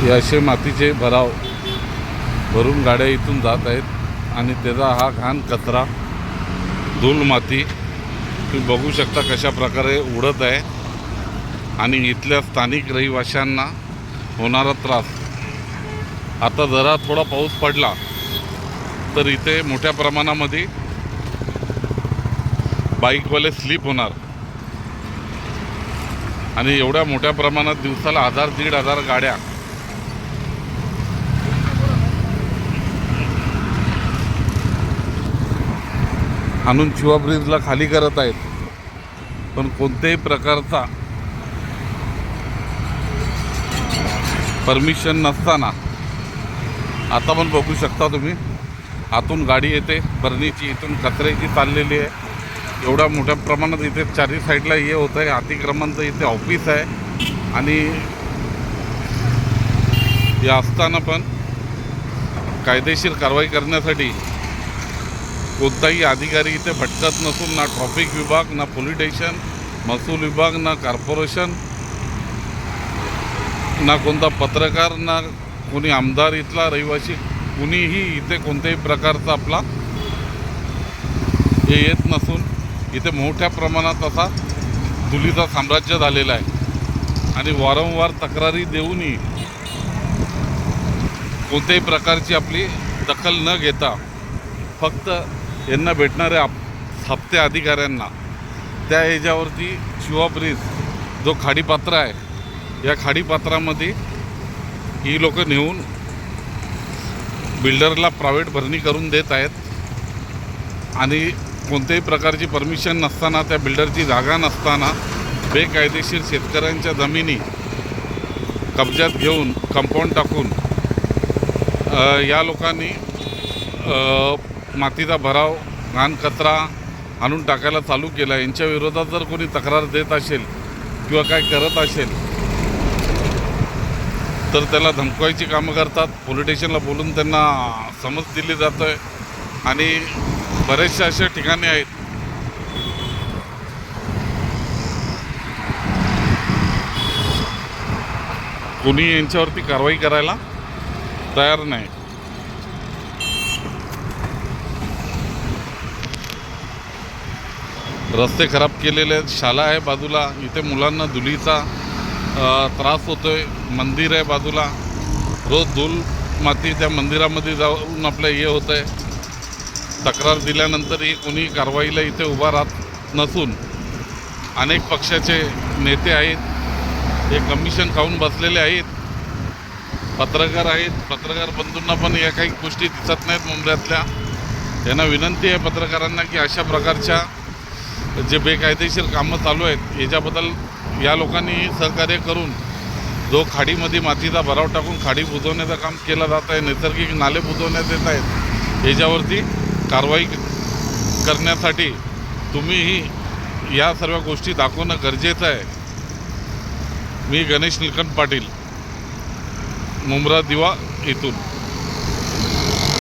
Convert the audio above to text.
हे असे मातीचे भराव भरून गाड्या इथून जात आहेत आणि त्याचा हा घाण कचरा धूल माती तुम्ही बघू शकता कशा प्रकारे उडत आहे. आणि इथल्या स्थानिक रहिवाशांना होणारा त्रास. आता जरा थोडा पाऊस पडला तर इथे मोठ्या प्रमाणामध्ये बाईकवाले स्लिप होणार. आणि एवढ्या मोठ्या प्रमाणात दिवसाला हजार दीड हजार गाड्या आणून शिवा ब्रिजला खाली करत आहेत. पण कोणत्याही प्रकारचा परमिशन नसताना आता पण बघू शकता तुम्ही. आतून गाडी येते बरणीची इथून कचऱ्याची चाललेली आहे. एवढ्या मोठ्या प्रमाणात इथे चारही साईडला हे होतं आहे अतिक्रमणचं इथे ऑफिस आहे. आणि हे असताना पण कायदेशीर कारवाई करण्यासाठी कोणताही अधिकारी इथे भटकत नसून ना ट्रॉफिक विभाग ना पोलीस स्टेशन महसूल विभाग ना कॉर्पोरेशन ना कोणता पत्रकार ना कोणी आमदार इथला रहिवासी कुणीही इथे कोणत्याही प्रकारचा आपला हे येत नसून इथे मोठ्या प्रमाणात असा दुलीचा साम्राज्य झालेला आहे. आणि वारंवार तक्रारी देऊनही कोणत्याही प्रकारची आपली दखल न घेता फक्त यांना भेटणाऱ्या आप- हप्ते अधिकाऱ्यांना त्या ह्याच्यावरती शिवा ब्रिज जो खाडीपात्र आहे या खाडीपात्रामध्ये ही लोक नेऊन बिल्डरला प्रायव्हेट भरणी करून देत आहेत. आणि कोणत्याही प्रकारची परमिशन नसताना त्या बिल्डरची जागा नसताना बेकायदेशीर शेतकऱ्यांच्या जमिनी कब्जात घेऊन कंपाऊंड टाकून या लोकांनी मातीचा भराव घाण कचरा आणून टाकायला चालू केला यांच्या विरोधात जर कोणी तक्रार देत असेल किंवा काय करत असेल तर त्याला धमकवायची कामं करतात. पोलीस स्टेशनला बोलून त्यांना समज दिली जातं आहे आणि बरेचसे अशा ठिकाणे आहेत. कोणी यांच्यावरती कारवाई करायला तयार नाही. रस्ते खराब केलेले आहेत. शाळा आहे बाजूला. इथे मुलांना धुलीचा त्रास होतो आहे मंदिर आहे बाजूला. रोज धूल माती त्या मंदिरामध्ये जाऊन आपलं हे होतं आहे तक्रार दिल्यानंतरही कोणी कारवाईला इथे उभा राहत नसून अनेक पक्षाचे नेते आहेत. हे कमिशन खाऊन बसलेले आहेत. पत्रकार आहेत. पत्रकार बंधूंना पण या काही गोष्टी दिसत नाहीत मुंबईतल्या. त्यांना विनंती आहे पत्रकारांना की अशा प्रकारच्या जे बेकायदेशीर कामं चालू आहेत याच्याबद्दल या लोकांनी सहकार्य करून जो खाडीमध्ये मातीचा भराव टाकून खाडी बुजवण्याचं काम केलं जात आहे नैसर्गिक नाले बुजवण्यात येत आहेत याच्यावरती कारवाई करण्यासाठी तुम्हीही या सर्व गोष्टी दाखवणं गरजेचं आहे. मी गणेश निलकंठ पाटील मुंब्रा दिवा इथून.